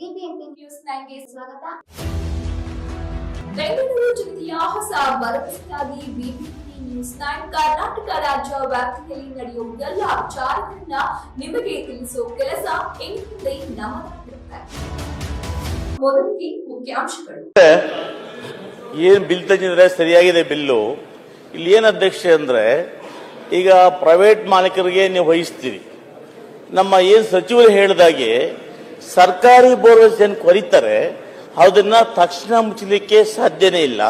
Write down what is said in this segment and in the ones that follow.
BBMP news ನೈನ್ಗೆ ಸ್ವಾಗತ. ಬೆಂಗಳೂರು ಜಿಲ್ಲೆಯ ಹೊಸ ಭರವಸೆಯಾಗಿ ಬಿಬಿಎಂಪಿ ನ್ಯೂಸ್ ನೈನ್ ಕರ್ನಾಟಕ ರಾಜ್ಯ ವ್ಯಾಪ್ತಿಯಲ್ಲಿ ನಡೆಯುವ ಎಲ್ಲ ವಿಚಾರಗಳನ್ನ ನಿಮಗೆ ತಿಳಿಸುವ ಕೆಲಸ ಇನ್ಮುಂದೆ ನಮ್ಮದಾಗಿರುತ್ತೆ ಮೊದಲಿಗೆ ಮುಖ್ಯಾಂಶಗಳು. ಏನು ಬಿಲ್ ತಂದಿದ್ರೆ ಸರಿಯಾಗಿದೆ ಬಿಲ್ಲು? ಇಲ್ಲಿ ಏನು ಅಧ್ಯಕ್ಷೆ ಅಂದ್ರೆ ಈಗ ಪ್ರೈವೇಟ್ ಮಾಲೀಕರಿಗೆ ನೀವು ವಹಿಸ್ತೀರಿ. ನಮ್ಮ ಏನು ಸಚಿವರು ಹೇಳಿದಾಗೆ ಸರ್ಕಾರಿ ಬೋರ್ವೆಲ್ಸ್ ಏನು ಕೊರಿತಾರೆ, ಅದನ್ನ ತಕ್ಷಣ ಮುಚ್ಚಲಿಕ್ಕೆ ಸಾಧ್ಯನೇ ಇಲ್ಲ.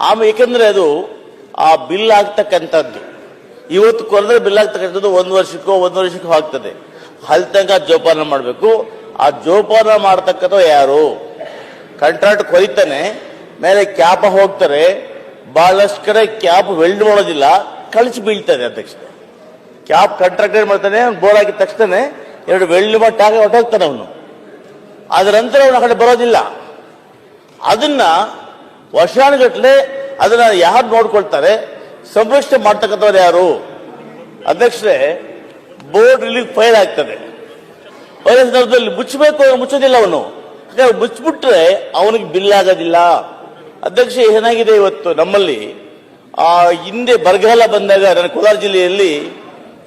ಆಮೇಲೆ ಏಕೆಂದರೆ ಅದು ಆ ಬಿಲ್ ಆಗ್ತಕ್ಕಂಥದ್ದು. ಇವತ್ತು ಕೊರೆದ್ರೆ ಬಿಲ್ ಆಗ್ತಕ್ಕಂಥದ್ದು ಒಂದು ವರ್ಷಕ್ಕೋ ಒಂದು ವರ್ಷಕ್ಕೋ ಆಗ್ತದೆ. ಅಲ್ಲಿ ತನಕ ಜೋಪಾನ ಮಾಡಬೇಕು. ಆ ಜೋಪಾನ ಮಾಡ್ತಕ್ಕಂಥ ಯಾರು? ಕಾಂಟ್ರಾಕ್ಟ್ ಕೊರಿತಾನೆ, ಮೇಲೆ ಕ್ಯಾಪ್ ಹೋಗ್ತಾರೆ. ಬಹಳಷ್ಟು ಕಡೆ ಕ್ಯಾಪ್ ವೆಲ್ಡ್ ಮಾಡೋದಿಲ್ಲ. ಕಳಿಸಿ ಬೀಳ್ತದೆ ಅಧ್ಯಕ್ಷ. ಕ್ಯಾಪ್ ಕಾಂಟ್ರಾಕ್ಟ್ ಏನ್ ಮಾಡ್ತಾನೆ ಬೋರ್ ಹಾಕಿದ ತಕ್ಷಣ ಎರಡು ವೆಲ್ಡ್ ಮಾಡಿ ಹೊಟ್ಟೋಗ್ತಾನೆ ಅವನು. ಅದರ ಅಂತರ ಅವನು ಕಡೆ ಬರೋದಿಲ್ಲ. ಅದನ್ನ ವರ್ಷಾನುಗಟ್ಟಲೆ ಅದನ್ನ ಯಾರು ನೋಡ್ಕೊಳ್ತಾರೆ, ಸಂರಕ್ಷಣೆ ಮಾಡ್ತಕ್ಕಂಥವ್ರು ಯಾರು? ಅಧ್ಯಕ್ಷರೇ ಬೋರ್ಡ್ ರಿಲೀಫ್ ಫೈಲ್ ಆಗ್ತದೆ. ಸಂದರ್ಭದಲ್ಲಿ ಮುಚ್ಚಬೇಕು ಮುಚ್ಚೋದಿಲ್ಲ ಅವನು. ಮುಚ್ಚಿಬಿಟ್ರೆ ಅವನಿಗೆ ಬಿಲ್ ಆಗೋದಿಲ್ಲ. ಅಧ್ಯಕ್ಷ ಏನಾಗಿದೆ ಇವತ್ತು ನಮ್ಮಲ್ಲಿ? ಆ, ಹಿಂದೆ ಬರಗಾಲ ಬಂದಾಗ ನನ್ನ ಕೋಲಾರ ಜಿಲ್ಲೆಯಲ್ಲಿ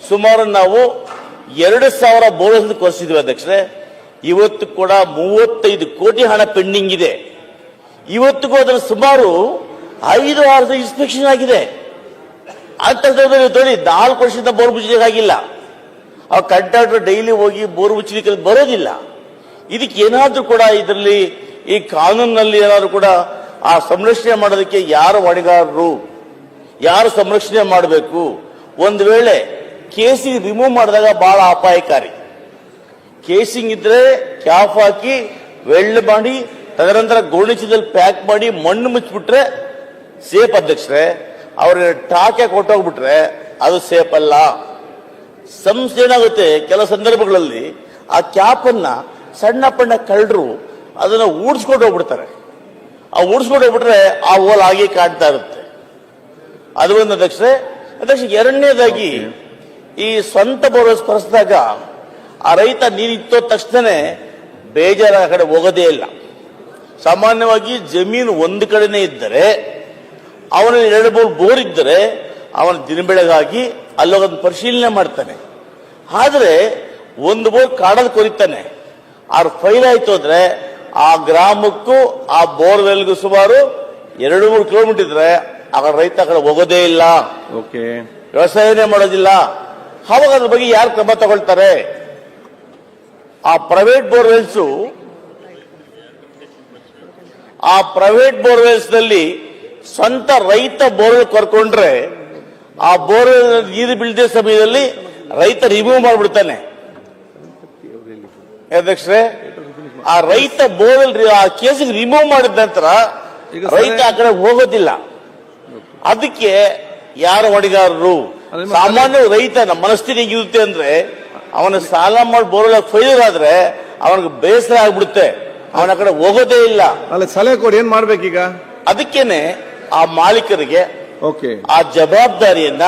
ಸುಮಾರು ನಾವು ಎರಡು ಸಾವಿರ ಬೋರ್ಡ್ ಕೊರಿಸಿದ್ವಿ ಅಧ್ಯಕ್ಷರೇ. ಇವತ್ತು ಕೂಡ ಮೂವತ್ತೈದು ಕೋಟಿ ಹಣ ಪೆಂಡಿಂಗ್ ಇದೆ. ಇವತ್ತಿಗೂ ಅದರ ಸುಮಾರು ಐದು ಆರು ಇನ್ಸ್ಪೆಕ್ಷನ್ ಆಗಿದೆ. ಅಂತದ್ರಲ್ಲಿ ತೋರಿ, ನಾಲ್ಕು ವರ್ಷದಿಂದ ಬೋರ್ ಮುಚ್ಚಲಿಕ್ಕೆ ಆಗಿಲ್ಲ. ಆ ಕಂಟ್ರಾಕ್ಟರ್ ಡೈಲಿ ಹೋಗಿ ಬೋರ್ ಮುಚ್ಚಲಿಕ್ಕೆ ಬರೋದಿಲ್ಲ. ಇದಕ್ಕೆ ಏನಾದ್ರೂ ಕೂಡ ಇದರಲ್ಲಿ ಈ ಕಾನೂನಿನಲ್ಲಿ ಏನಾದ್ರೂ ಕೂಡ ಆ ಸಂರಕ್ಷಣೆ ಮಾಡೋದಕ್ಕೆ ಯಾರು ಹೊಣೆಗಾರರು? ಯಾರು ಸಂರಕ್ಷಣೆ ಮಾಡಬೇಕು? ಒಂದು ವೇಳೆ ಕೇಸಿಗೆ ರಿಮೂವ್ ಮಾಡಿದಾಗ ಬಹಳ ಅಪಾಯಕಾರಿ. ಕೇಸಿಂಗ್ ಇದ್ರೆ ಕ್ಯಾಫ್ ಹಾಕಿ ವೆಲ್ಡ್ ಮಾಡಿ ತದನಂತರ ಗೋಣಿಚದಲ್ಲಿ ಪ್ಯಾಕ್ ಮಾಡಿ ಮಣ್ಣು ಮುಚ್ಚಿಬಿಟ್ರೆ ಸೇಫ್ ಅಧ್ಯಕ್ಷರೇ. ಅವ್ರಿಗೆ ಟಾಕೆ ಕೊಟ್ಟೋಗ್ಬಿಟ್ರೆ ಅದು ಸೇಫ್ ಅಲ್ಲ. ಸಂಸ್ಥೆ ಏನಾಗುತ್ತೆ? ಕೆಲ ಸಂದರ್ಭಗಳಲ್ಲಿ ಆ ಕ್ಯಾಪ್ ಅನ್ನ ಸಣ್ಣ ಪಣ್ಣ ಕಳ್ಳರು ಅದನ್ನ ಊಡ್ಸ್ಕೊಂಡು ಹೋಗ್ಬಿಡ್ತಾರೆ. ಆ ಊಡ್ಸ್ಕೊಂಡು ಹೋಗ್ಬಿಟ್ರೆ ಆ ಹೋಲ್ ಹಾಗೆ ಕಾಣ್ತಾ ಇರುತ್ತೆ. ಅದು ಒಂದು ಅಧ್ಯಕ್ಷರೇ. ಅಧ್ಯಕ್ಷ ಎರಡನೇದಾಗಿ ಈ ಸ್ವಂತ ಬರೋ ಕೊರೆಸಿದಾಗ ಆ ರೈತ ನೀರು ಇತ್ತೋ ತಕ್ಷಣನೇ ಬೇಜಾರ ಆ ಕಡೆ ಹೋಗೋದೇ ಇಲ್ಲ. ಸಾಮಾನ್ಯವಾಗಿ ಜಮೀನು ಒಂದು ಕಡೆನೇ ಇದ್ದರೆ ಅವನ ಎರಡು ಬೋರ್ ಬೋರ್ ಇದ್ದರೆ ಅವನ ದಿನ ಬೆಳಗಾಗಿ ಅಲ್ಲೊಂದು ಪರಿಶೀಲನೆ ಮಾಡ್ತಾನೆ. ಆದರೆ ಒಂದು ಬೋರ್ ಕಾಡಲ್ಲಿ ಕೊರಿತಾನೆ. ಅವ್ರ ಫೈಲ್ ಆಯ್ತು ಅಂದ್ರೆ ಆ ಗ್ರಾಮಕ್ಕೂ ಆ ಬೋರ್ವೆಲ್ಗೂ ಸುಮಾರು ಎರಡು ಮೂರು ಕಿಲೋಮೀಟರ್ ಇದ್ರೆ ಆ ರೈತ ಕಡೆ ಹೋಗೋದೇ ಇಲ್ಲ. ಓಕೆ. ವ್ಯವಸಾಯನೇ ಮಾಡೋದಿಲ್ಲ. ಅವಾಗ ಅದ್ರ ಬಗ್ಗೆ ಯಾರು ಕ್ರಮ ತಗೊಳ್ತಾರೆ? ಆ ಪ್ರೈವೇಟ್ ಬೋರ್ವೆಲ್ಸ್ ಆ ಪ್ರೈವೇಟ್ ಬೋರ್ವೆಲ್ಸ್ನಲ್ಲಿ ಸ್ವಂತ ರೈತ ಬೋರ್ವೆಲ್ ಕರ್ಕೊಂಡ್ರೆ ಆ ಬೋರ್ವೆಲ್ ನೀರು ಬೀಳದ ಸಮಯದಲ್ಲಿ ರೈತ ರಿಮೂವ್ ಮಾಡ್ಬಿಡ್ತಾನೆ. ಅಧ್ಯಕ್ಷರೇ? ಆ ರೈತ ಬೋರ್ವೆಲ್ ಆ ಕೇಸಿಗೆ ರಿಮೂವ್ ಮಾಡಿದ ನಂತರ ರೈತ ಆ ಕಡೆ ಹೋಗೋದಿಲ್ಲ. ಅದಕ್ಕೆ ಯಾರು ಹೊಣೆಗಾರರು? ಸಾಮಾನ್ಯ ರೈತ ನಮ್ಮ ಮನಸ್ಥಿತಿ ಹೇಗಿರುತ್ತೆ ಅಂದ್ರೆ ಅವನ ಸಾಲ ಮಾಡಿ ಬೋರ್ವೆಲ್ ಫೈಲರ್ ಆದ್ರೆ ಅವನಿಗೆ ಬೇಸರ ಆಗ್ಬಿಡುತ್ತೆ. ಅವನ ಕಡೆ ಹೋಗೋದೇ ಇಲ್ಲ. ಅಲ್ಲ ಸಲಹೆ ಕೊಡಿ ಏನ್ ಮಾಡ್ಬೇಕೀಗ? ಅದಕ್ಕೇನೆ ಆ ಮಾಲೀಕರಿಗೆ ಓಕೆ. ಆ ಜವಾಬ್ದಾರಿಯನ್ನ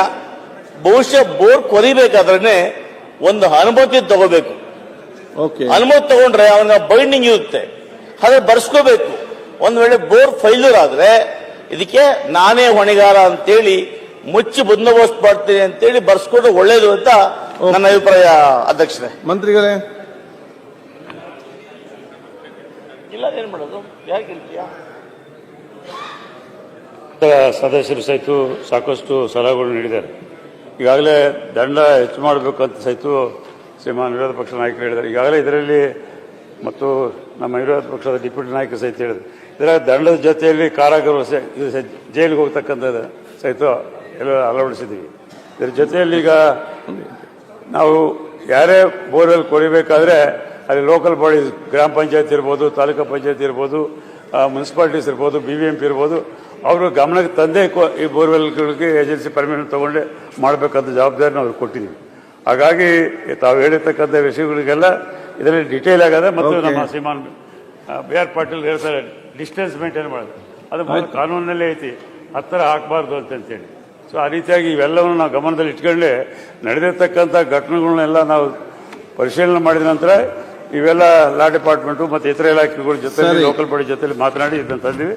ಬಹುಶಃ ಬೋರ್ ಕೊರಿಬೇಕಾದ್ರೆ ಒಂದು ಅನುಮತಿ ತಗೋಬೇಕು. ಓಕೆ. ಅನುಮತಿ ತಗೊಂಡ್ರೆ ಅವನ ಬೈಂಡಿಂಗ್ ಇರುತ್ತೆ. ಹಾಗೆ ಬರ್ಸ್ಕೋಬೇಕು. ಒಂದ್ ವೇಳೆ ಬೋರ್ ಫೈಲರ್ ಆದ್ರೆ ಇದಕ್ಕೆ ನಾನೇ ಹೊಣೆಗಾರ ಅಂತೇಳಿ ಮುಚ್ಚಿ ಬಂದೋಬಸ್ತ್ ಮಾಡ್ತೀನಿ ಅಂತೇಳಿ ಬರ್ಸ್ಕೊಂಡ್ರೆ ಒಳ್ಳೇದು ಅಂತ ನನ್ನ ಅಭಿಪ್ರಾಯ ಅಧ್ಯಕ್ಷರೇ. ಮಂತ್ರಿಗಳೇ. ಇಲ್ಲ ಏನ್ ಮಾಡೋದು? ಯಾಕೆ ಹೇಳ್ತೀಯಾ ಸದಸ್ಯರು ಸಹಿತ ಸಾಕಷ್ಟು ಸಲಹೆಗಳು ನೀಡಿದ್ದಾರೆ. ಈಗಾಗಲೇ ದಂಡ ಹೆಚ್ಚು ಮಾಡಬೇಕಂತ ಸಹಿತ ಶ್ರೀಮಾನ್ ವಿರೋಧ ಪಕ್ಷದ ನಾಯಕರು ಹೇಳಿದ್ದಾರೆ. ಈಗಾಗಲೇ ಇದರಲ್ಲಿ ಮತ್ತು ನಮ್ಮ ವಿರೋಧ ಪಕ್ಷದ ಡಿಪ್ಯೂಟಿ ನಾಯಕರು ಸಹಿತ ಹೇಳಿದರು ಇದರ ದಂಡದ ಜೊತೆಯಲ್ಲಿ ಕಾರಾಗೃಹ ಜೈಲಿಗೆ ಹೋಗ್ತಕ್ಕಂಥದ್ದು ಸಹಿತ ಎಲ್ಲ ಅಳವಡಿಸಿದ್ದೀವಿ. ಇದರ ಜೊತೆಯಲ್ಲಿ ಈಗ ನಾವು ಯಾರೇ ಬೋರ್ವೆಲ್ ಕೊರಿಬೇಕಾದ್ರೆ ಅಲ್ಲಿ ಲೋಕಲ್ ಬಾಡೀಸ್ ಗ್ರಾಮ ಪಂಚಾಯತ್ ಇರ್ಬೋದು ತಾಲೂಕು ಪಂಚಾಯತ್ ಇರ್ಬೋದು ಮುನ್ಸಿಪಾಲ್ಟೀಸ್ ಇರ್ಬೋದು ಬಿ ವಿ ಎಂ ಪಿ ಇರ್ಬೋದು ಅವರು ಗಮನಕ್ಕೆ ತಂದೆ ಕೊ- ಈ ಬೋರ್ವೆಲ್ಗಳಿಗೆ ಏಜೆನ್ಸಿ ಪರ್ಮಿಷನ್ ತಗೊಂಡೆ ಮಾಡಬೇಕಂತ ಜವಾಬ್ದಾರಿನ ಅವ್ರಿಗೆ ಕೊಟ್ಟಿದ್ದೀವಿ. ಹಾಗಾಗಿ ತಾವು ಹೇಳಿರ್ತಕ್ಕಂಥ ವಿಷಯಗಳಿಗೆಲ್ಲ ಇದರಲ್ಲಿ ಡಿಟೇಲ್ ಆಗದೆ ಮತ್ತು ನಮ್ಮ ಸೀಮಾನ್ ಬಿ ಆರ್ ಪಾಟೀಲ್ ಹೇಳ್ತಾರೆ ಡಿಸ್ಟೆನ್ಸ್ ಮೇಂಟೈನ್ ಮಾಡೋದು ಅದು ಕಾನೂನಿನಲ್ಲೇ ಕಾನೂನಲ್ಲೇ ಐತಿ. ಹತ್ತಿರ ಹಾಕಬಾರ್ದು ಅಂತಂತೇಳಿ. ಸೊ ಆ ರೀತಿಯಾಗಿ ಇವೆಲ್ಲವನ್ನು ನಾವು ಗಮನದಲ್ಲಿ ಇಟ್ಕೊಂಡೆ ನಡೆದಿರ್ತಕ್ಕಂಥ ಘಟನೆಗಳನ್ನೆಲ್ಲ ನಾವು ಪರಿಶೀಲನೆ ಮಾಡಿದ ನಂತರ ಇವೆಲ್ಲ ಲಾ ಡಿಪಾರ್ಟ್ಮೆಂಟು ಮತ್ತು ಇತರ ಇಲಾಖೆಗಳ ಜೊತೆ. ಲೋಕಲ್ ಬಾಡಿ ಜೊತೆಲಿ ಮಾತನಾಡಿ ಇದನ್ನು ತಂದಿವಿ